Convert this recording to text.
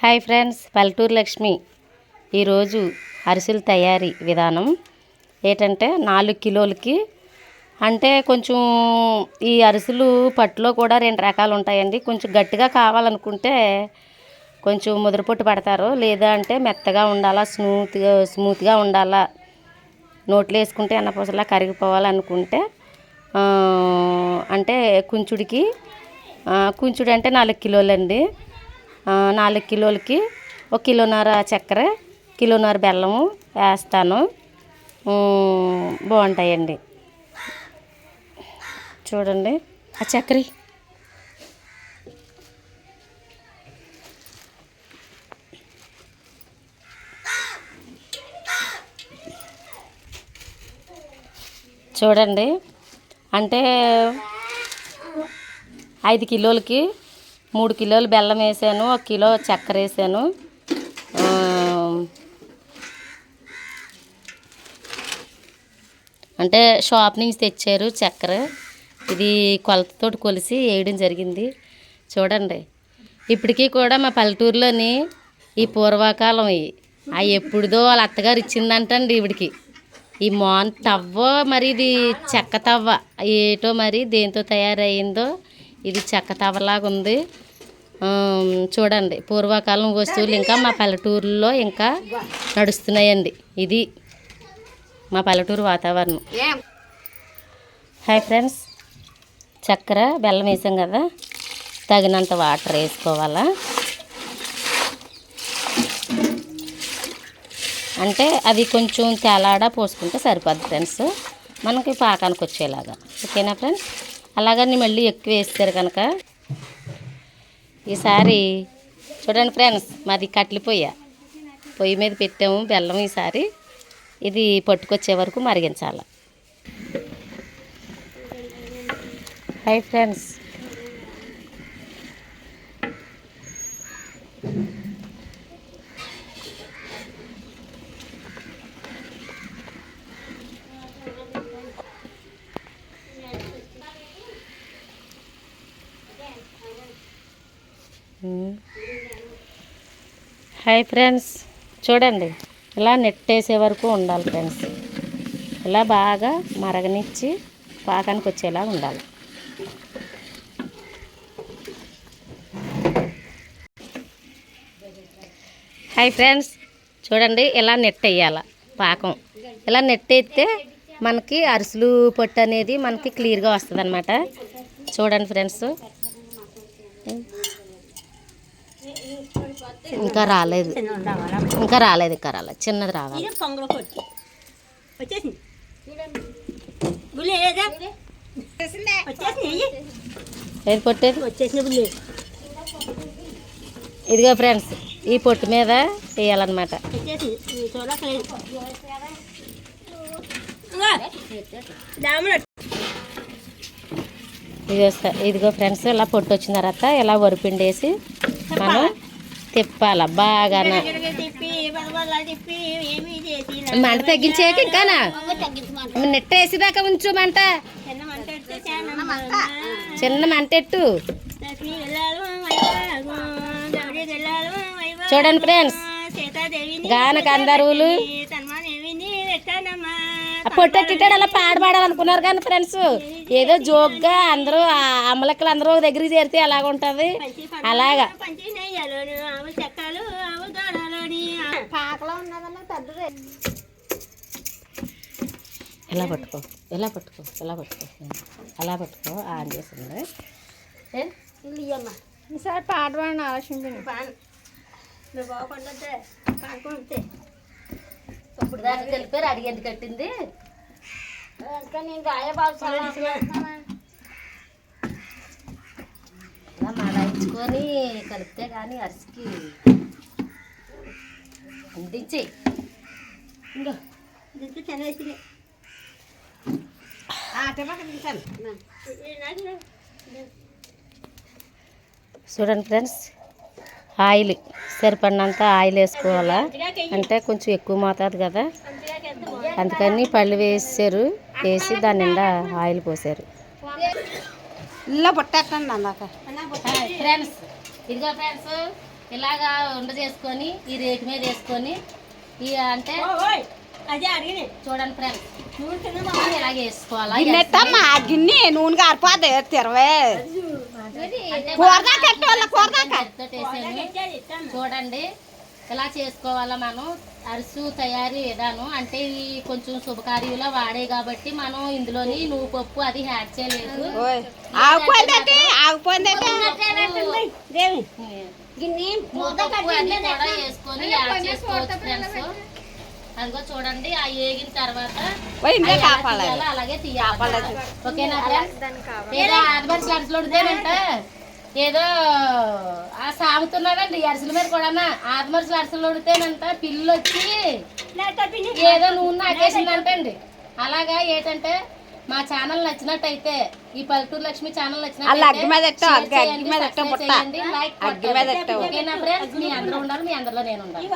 Hi friends పల్లెటూరు లక్ష్మి. ఈరోజు అరిసెల తయారీ విధానం ఏంటంటే నాలుగు కిలోలకి అంటే కొంచెం ఈ అరిసెలు పట్టులో కూడా రెండు రకాలు ఉంటాయండి. కొంచెం గట్టిగా కావాలనుకుంటే కొంచెం ముద్రపొట్టు పడతారు లేదా అంటే మెత్తగా ఉండాలా స్మూత్గా స్మూత్గా ఉండాలా నోట్లో వేసుకుంటే అన్నపూసలా కరిగిపోవాలనుకుంటే అంటే కుంచుడికి కుంచుడు అంటే నాలుగు కిలోలండి. నాలుగు కిలోలకి ఒక కిలోన్నర చక్కెర కిలోన్నర బెల్లము వేస్తాను. బాగుంటాయండి. చూడండి. ఆ చక్కెర. చూడండి. అంటే ఐదు కిలోలకి మూడు కిలోలు బెల్లం వేసాను ఒక కిలో చక్కెర వేసాను. అంటే షాప్ నుంచి తెచ్చారు చక్కెర. ఇది కొలతతో కొలిసి వేయడం జరిగింది. చూడండి. ఇప్పటికీ కూడా మా పల్లెటూరులోని ఈ పూర్వకాలం ఇవి. అవి ఎప్పుడుదో వాళ్ళ అత్తగారు ఇచ్చిందంటండి ఈవిడికి ఈ మోన్ తవ్వ మరి ఇది చెక్క తవ్వ. ఏటో మరి దేంతో తయారయ్యిందో ఇది చెక్క తవలాగా ఉంది. చూడండి పూర్వకాలం వస్తువులు ఇంకా మా పల్లెటూరులో ఇంకా నడుస్తున్నాయండి. ఇది మా పల్లెటూరు వాతావరణం. హాయ్ ఫ్రెండ్స్ చక్కెర బెల్లం వేసాం కదా తగినంత వాటర్ వేసుకోవాలా? అంటే అది కొంచెం తేలాడా పోసుకుంటే సరిపోద్ది ఫ్రెండ్స్. మనకి పాకానికి వచ్చేలాగా. ఓకేనా ఫ్రెండ్స్? అలాగని మళ్ళీ ఎక్కువ వేస్తారు కనుక. ఈసారి చూడండి ఫ్రెండ్స్ మాది కట్టెల పొయ్య పొయ్యి మీద పెట్టాము బెల్లం ఈసారి. ఇది పట్టుకొచ్చే వరకు మరిగించాలి. Hi friends. Hi friends. చూడండి ఇలా నెట్టేసే వరకు ఉండాలి ఫ్రెండ్స్. ఇలా బాగా మరగనిచ్చి పాకానికి వచ్చేలా ఉండాలి. Hi friends. చూడండి ఇలా నెట్ వేయాలి పాకం. ఇలా నెట్ వేస్తే మనకి అరిసెలు పొట్టు అనేది మనకి క్లియర్గా వస్తుంది అనమాట చూడండి ఫ్రెండ్స్. ఇంకా రాలేదు. ఇంకా రాలేదు ఇంకా రాలేదు. చిన్నది రావాలి. ఇది పొంగల్ కొట్టు వచ్చేసింది. గుళ్ళు ఏదా పొట్టేది? ఇదిగో ఫ్రెండ్స్ ఈ పొట్టు మీద వేయాలన్నమాట ఇదిగో. ఇదిగో ఫ్రెండ్స్ ఇలా పొట్టు వచ్చిన తర్వాత ఇలా వరిపిండేసి మనం తిప్పాల? బాగా మంట తగ్గించాక ఇంకానా నెట్ వేసేదాకా ఉంచు మంట. చిన్న మంటెట్టు చూడండి ఫ్రెండ్స్ గానకు అందరూలు. పెట్టానమ్మా ఆ పొట్టెట్టిటాడు అలా పాడబడాలనుకున్నారు కానీ ఫ్రెండ్స్ ఏదో జోక్గా అందరూ ఆ అమ్మలక్కలు అందరూ ఒక దగ్గరికి చేరితే ఎలాగ ఉంటుంది? అలాగా. ఎలా పట్టుకో ఎలా పట్టుకో ఎలా పట్టుకో అలా పట్టుకో ఆన్ చేసింది ఈసారి పాట పాడిన ఆలోచించండి నువ్వు బాగుండద్దే పాడుకుంటే. ఇప్పుడు దాన్ని తెలిపారు అడిగేది కట్టింది? మడాయించుకొని కలిపితే కానీ అరిసికి అందించి చూడండి ఫ్రెండ్స్ ఆయిల్ సరిపడినంత ఆయిల్ వేసుకోవాలా? అంటే కొంచెం ఎక్కువ మోతాదు కదా. అందుకని పళ్ళు వేసారు. వేసి దాని నిండా ఆయిల్ పోసారు. ఇల్లు పుట్టేస్తాను అన్నాక ఫ్రెండ్స్. ఇదిగో ఫ్రెండ్స్ ఇలాగా ఉండ చేసుకొని ఈ రేకు మీద వేసుకొని ఈ అంటే చూడండి ఫ్రెండ్స్. ఇలాగే వేసుకోవాలా? గిన్నె నూనె గారిపోతే తిరవే. చూడండి ఇలా చేసుకోవాలా మనం అరిసు తయారీ విధానం. అంటే ఇవి కొంచెం శుభకార్యంలో వాడే కాబట్టి మనం ఇందులోని నువ్వు పప్పు అది యాడ్ చేయలేదు. వేసుకొని యాడ్ చేసుకోవచ్చు ఫ్రెండ్స్. అదిగో చూడండి ఆ వేగిన తర్వాత అలాగే తీయాలి ఓకేనా ఫ్రెండ్స్ ఏదో ఆదివారి అరిసెలు ఉడితేనంటే ఏదో ఆ సాగుతున్నాడండి అరిసెల మీద కూడా ఆదిమరిసెలు అరిసెలు ఉడితేనంట పిల్లు వచ్చి ఏదో నూనె నాకేసిందంటండి అలాగా ఏంటంటే మా ఛానల్ నచ్చినట్టయితే ఈ పల్లెటూరు లక్ష్మి ఛానల్ నచ్చినట్టయితే మీ అందరూ ఉండాలి మీ అందరిలో నేను ఉండాలి.